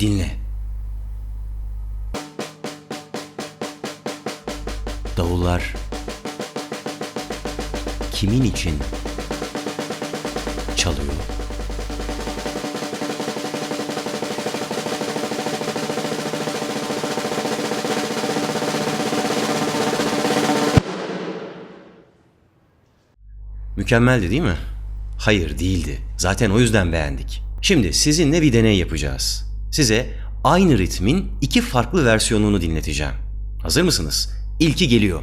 Dinle. Davullar kimin için çalıyor? Mükemmeldi değil mi? Hayır değildi. Zaten o yüzden beğendik. Şimdi sizinle bir deney yapacağız. Size aynı ritmin iki farklı versiyonunu dinleteceğim. Hazır mısınız? İlki geliyor.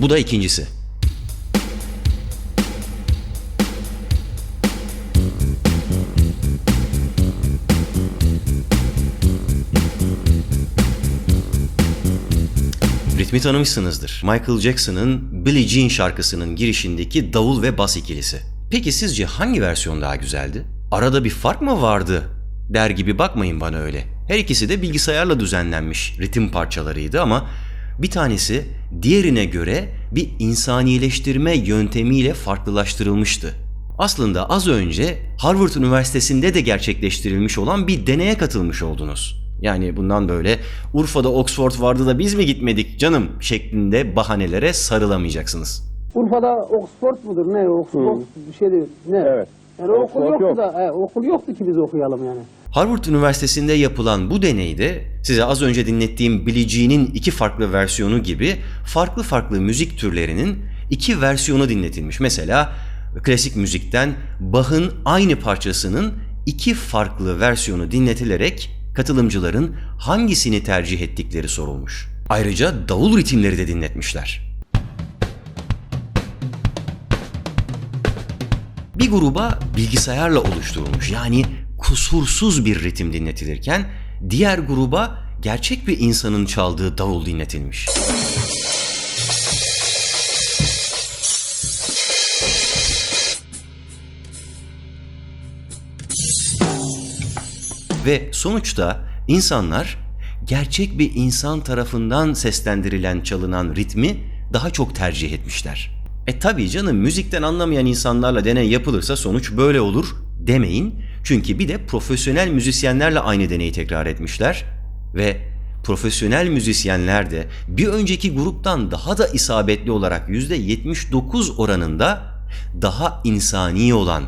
Bu da ikincisi. Ritmi tanımışsınızdır. Michael Jackson'ın Billie Jean şarkısının girişindeki davul ve bas ikilisi. Peki sizce hangi versiyon daha güzeldi? Arada bir fark mı vardı? Der gibi bakmayın bana öyle. Her ikisi de bilgisayarla düzenlenmiş ritim parçalarıydı ama bir tanesi diğerine göre bir insanileştirme yöntemiyle farklılaştırılmıştı. Aslında az önce Harvard Üniversitesi'nde de gerçekleştirilmiş olan bir deneye katılmış oldunuz. Yani bundan böyle Urfa'da Oxford vardı da biz mi gitmedik canım şeklinde bahanelere sarılamayacaksınız. Urfa'da Oxford mudur ne? Oxford bir şey değil. Ne? Evet. Yani okul Oxford yoktu yok. da, he, okul yoktu ki biz okuyalım yani. Harvard Üniversitesi'nde yapılan bu deneyde size az önce dinlettiğim Billie Jean'in iki farklı versiyonu gibi farklı farklı müzik türlerinin iki versiyonu dinletilmiş. Mesela klasik müzikten Bach'ın aynı parçasının iki farklı versiyonu dinletilerek katılımcıların hangisini tercih ettikleri sorulmuş. Ayrıca davul ritimleri de dinletmişler. Bir gruba bilgisayarla oluşturulmuş yani kusursuz bir ritim dinletilirken diğer gruba gerçek bir insanın çaldığı davul dinletilmiş. Ve sonuçta insanlar gerçek bir insan tarafından seslendirilen çalınan ritmi daha çok tercih etmişler. E tabii canım müzikten anlamayan insanlarla deney yapılırsa sonuç böyle olur demeyin. Çünkü bir de profesyonel müzisyenlerle aynı deneyi tekrar etmişler ve profesyonel müzisyenler de bir önceki gruptan daha da isabetli olarak %79 oranında daha insani olan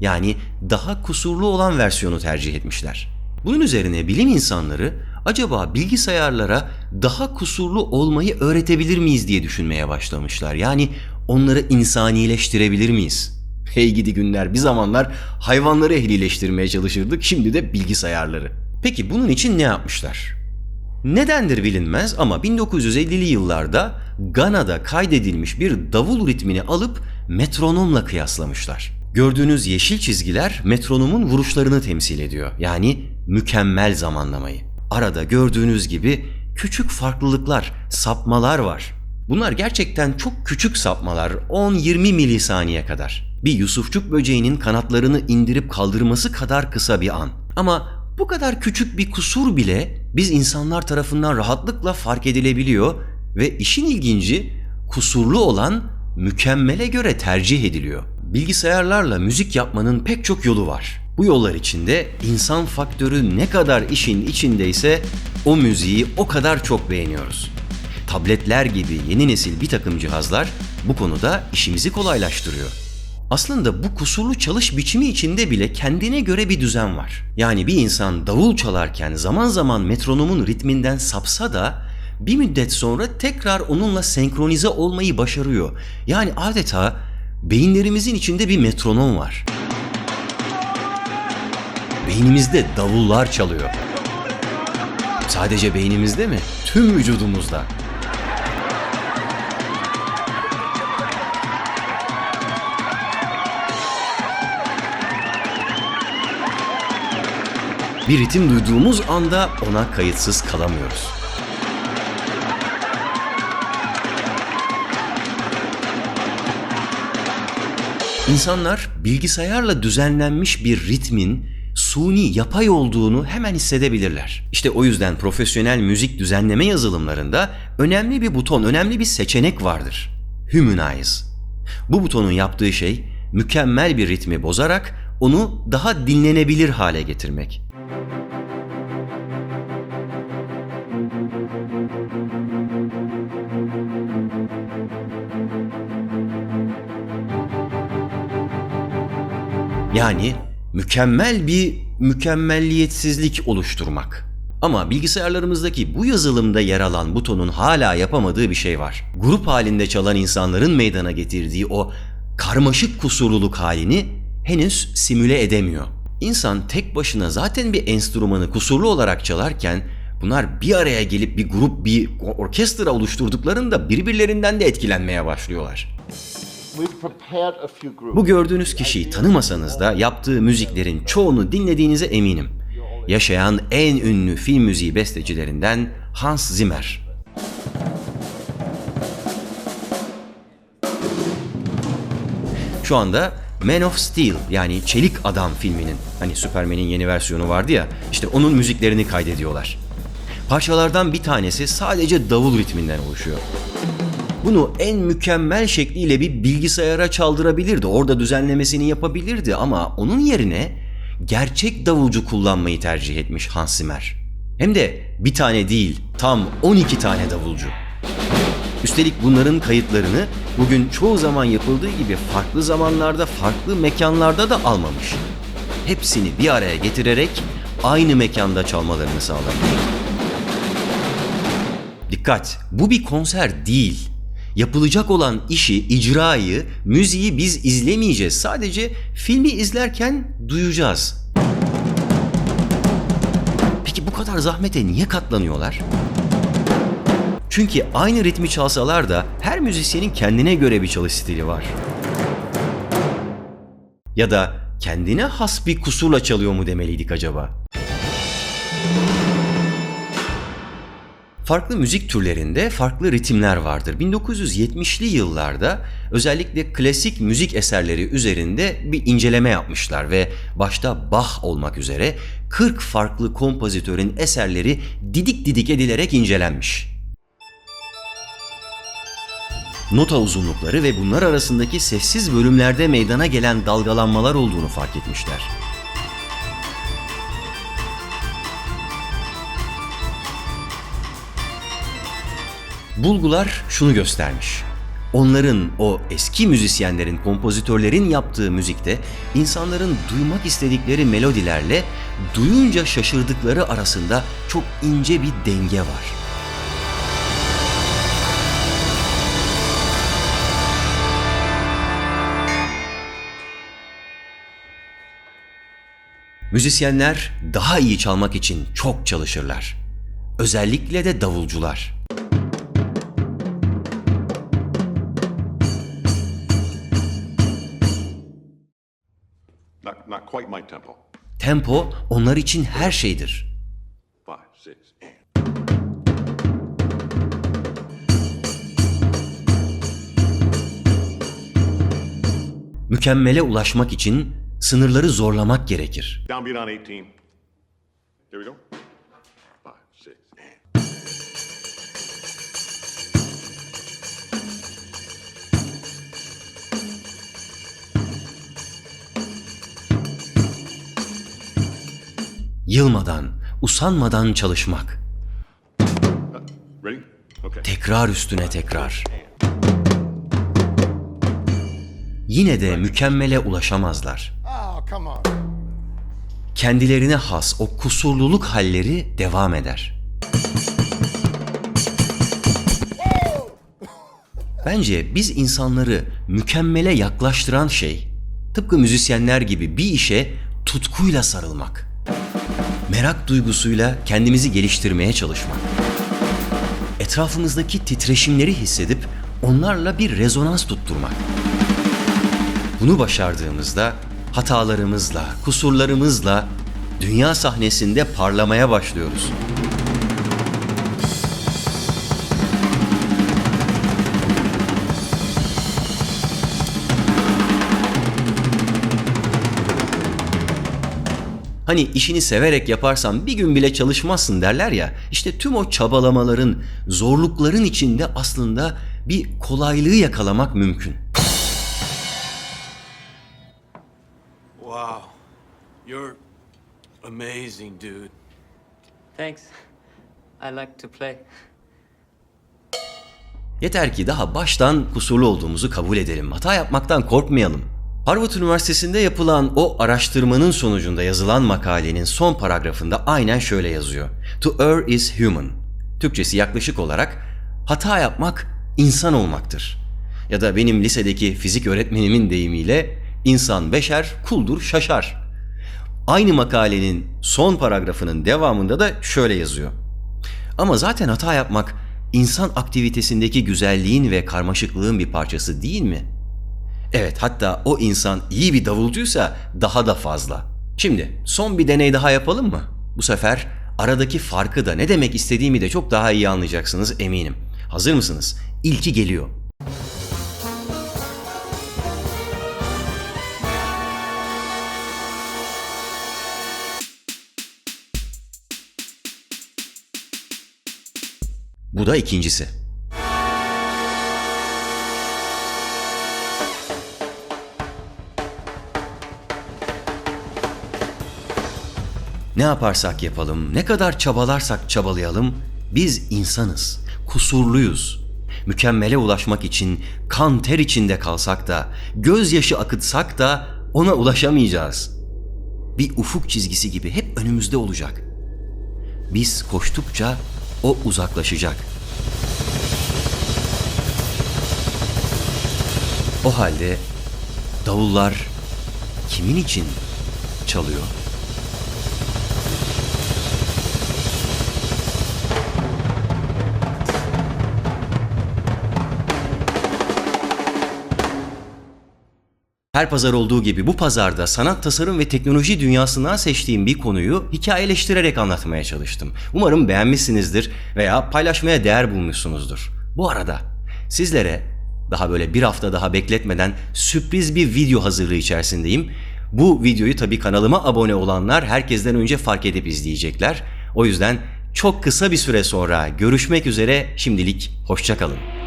yani daha kusurlu olan versiyonu tercih etmişler. Bunun üzerine bilim insanları acaba bilgisayarlara daha kusurlu olmayı öğretebilir miyiz diye düşünmeye başlamışlar. Yani onları insanileştirebilir miyiz? Hey gidi günler bir zamanlar hayvanları ehlileştirmeye çalışırdık şimdi de bilgisayarları. Peki bunun için ne yapmışlar? Nedendir bilinmez ama 1950'li yıllarda Gana'da kaydedilmiş bir davul ritmini alıp metronomla kıyaslamışlar. Gördüğünüz yeşil çizgiler metronomun vuruşlarını temsil ediyor. Yani mükemmel zamanlamayı. Arada gördüğünüz gibi küçük farklılıklar, sapmalar var. Bunlar gerçekten çok küçük sapmalar, 10-20 milisaniye kadar. Bir Yusufçuk böceğinin kanatlarını indirip kaldırması kadar kısa bir an. Ama bu kadar küçük bir kusur bile biz insanlar tarafından rahatlıkla fark edilebiliyor ve işin ilginci kusurlu olan mükemmele göre tercih ediliyor. Bilgisayarlarla müzik yapmanın pek çok yolu var. Bu yollar içinde insan faktörü ne kadar işin içindeyse o müziği o kadar çok beğeniyoruz. Tabletler gibi yeni nesil bir takım cihazlar bu konuda işimizi kolaylaştırıyor. Aslında bu kusurlu çalış biçimi içinde bile kendine göre bir düzen var. Yani bir insan davul çalarken zaman zaman metronomun ritminden sapsa da bir müddet sonra tekrar onunla senkronize olmayı başarıyor. Yani adeta beyinlerimizin içinde bir metronom var. Beynimizde davullar çalıyor. Sadece beynimizde mi? Tüm vücudumuzda. Bir ritim duyduğumuz anda ona kayıtsız kalamıyoruz. İnsanlar bilgisayarla düzenlenmiş bir ritmin suni, yapay olduğunu hemen hissedebilirler. İşte o yüzden profesyonel müzik düzenleme yazılımlarında önemli bir buton, önemli bir seçenek vardır. Humanize. Bu butonun yaptığı şey mükemmel bir ritmi bozarak onu daha dinlenebilir hale getirmek. Yani mükemmel bir mükemmelliyetsizlik oluşturmak. Ama bilgisayarlarımızdaki bu yazılımda yer alan butonun hala yapamadığı bir şey var. Grup halinde çalan insanların meydana getirdiği o karmaşık kusurluluk halini henüz simüle edemiyor. İnsan tek başına zaten bir enstrümanı kusurlu olarak çalarken bunlar bir araya gelip bir grup, bir orkestra oluşturduklarında birbirlerinden de etkilenmeye başlıyorlar. Bu gördüğünüz kişiyi tanımasanız da yaptığı müziklerin çoğunu dinlediğinize eminim. Yaşayan en ünlü film müziği bestecilerinden Hans Zimmer. Şu anda Man of Steel yani Çelik Adam filminin hani Superman'in yeni versiyonu vardı ya işte onun müziklerini kaydediyorlar. Parçalardan bir tanesi sadece davul ritminden oluşuyor. Bunu en mükemmel şekliyle bir bilgisayara çaldırabilirdi. Orada düzenlemesini yapabilirdi ama onun yerine gerçek davulcu kullanmayı tercih etmiş Hans Zimmer. Hem de bir tane değil, tam 12 tane davulcu. Üstelik bunların kayıtlarını bugün çoğu zaman yapıldığı gibi farklı zamanlarda, farklı mekanlarda da almamış. Hepsini bir araya getirerek aynı mekanda çalmalarını sağlamış. Dikkat! Bu bir konser değil. Yapılacak olan işi, icrayı, müziği biz izlemeyeceğiz. Sadece filmi izlerken duyacağız. Peki bu kadar zahmete niye katlanıyorlar? Çünkü aynı ritmi çalsalar da her müzisyenin kendine göre bir çalış stili var. Ya da kendine has bir kusurla çalıyor mu demeliydik acaba? Farklı müzik türlerinde farklı ritimler vardır. 1970'li yıllarda özellikle klasik müzik eserleri üzerinde bir inceleme yapmışlar ve başta Bach olmak üzere 40 farklı kompozitörün eserleri didik didik edilerek incelenmiş. Nota uzunlukları ve bunlar arasındaki sessiz bölümlerde meydana gelen dalgalanmalar olduğunu fark etmişler. Bulgular şunu göstermiş. Onların o eski müzisyenlerin, kompozitörlerin yaptığı müzikte insanların duymak istedikleri melodilerle duyunca şaşırdıkları arasında çok ince bir denge var. Müzisyenler daha iyi çalmak için çok çalışırlar. Özellikle de davulcular. Tempo. Tempo onlar için her şeydir. Mükemmele ulaşmak için sınırları zorlamak gerekir. Downbeat on 18. Here we go. Five, six, and. Yılmadan, usanmadan çalışmak. Okay. Tekrar üstüne tekrar. Yine de mükemmele ulaşamazlar. On. Kendilerine has o kusurluluk halleri devam eder. Bence biz insanları mükemmele yaklaştıran şey tıpkı müzisyenler gibi bir işe tutkuyla sarılmak. Merak duygusuyla kendimizi geliştirmeye çalışmak. Etrafımızdaki titreşimleri hissedip onlarla bir rezonans tutturmak. Bunu başardığımızda hatalarımızla, kusurlarımızla dünya sahnesinde parlamaya başlıyoruz. Hani işini severek yaparsan bir gün bile çalışmazsın derler ya. İşte tüm o çabalamaların, zorlukların içinde aslında bir kolaylığı yakalamak mümkün. Wow. You're amazing, dude. Thanks. I like to play. Yeter ki daha baştan kusurlu olduğumuzu kabul edelim. Hata yapmaktan korkmayalım. Harvard Üniversitesi'nde yapılan o araştırmanın sonucunda yazılan makalenin son paragrafında aynen şöyle yazıyor. To err is human. Türkçesi yaklaşık olarak hata yapmak insan olmaktır. Ya da benim lisedeki fizik öğretmenimin deyimiyle insan beşer, kuldur şaşar. Aynı makalenin son paragrafının devamında da şöyle yazıyor. Ama zaten hata yapmak insan aktivitesindeki güzelliğin ve karmaşıklığın bir parçası değil mi? Evet hatta o insan iyi bir davulcuysa daha da fazla. Şimdi son bir deney daha yapalım mı? Bu sefer aradaki farkı da ne demek istediğimi de çok daha iyi anlayacaksınız eminim. Hazır mısınız? İlki geliyor. Bu da ikincisi. Ne yaparsak yapalım, ne kadar çabalarsak çabalayalım, biz insanız, kusurluyuz. Mükemmele ulaşmak için kan ter içinde kalsak da, gözyaşı akıtsak da ona ulaşamayacağız. Bir ufuk çizgisi gibi hep önümüzde olacak. Biz koştukça o uzaklaşacak. O halde davullar kimin için çalıyor? Her pazar olduğu gibi bu pazarda sanat, tasarım ve teknoloji dünyasından seçtiğim bir konuyu hikayeleştirerek anlatmaya çalıştım. Umarım beğenmişsinizdir veya paylaşmaya değer bulmuşsunuzdur. Bu arada sizlere daha böyle bir hafta daha bekletmeden sürpriz bir video hazırlığı içerisindeyim. Bu videoyu tabii kanalıma abone olanlar herkesten önce fark edip izleyecekler. O yüzden çok kısa bir süre sonra görüşmek üzere şimdilik hoşçakalın.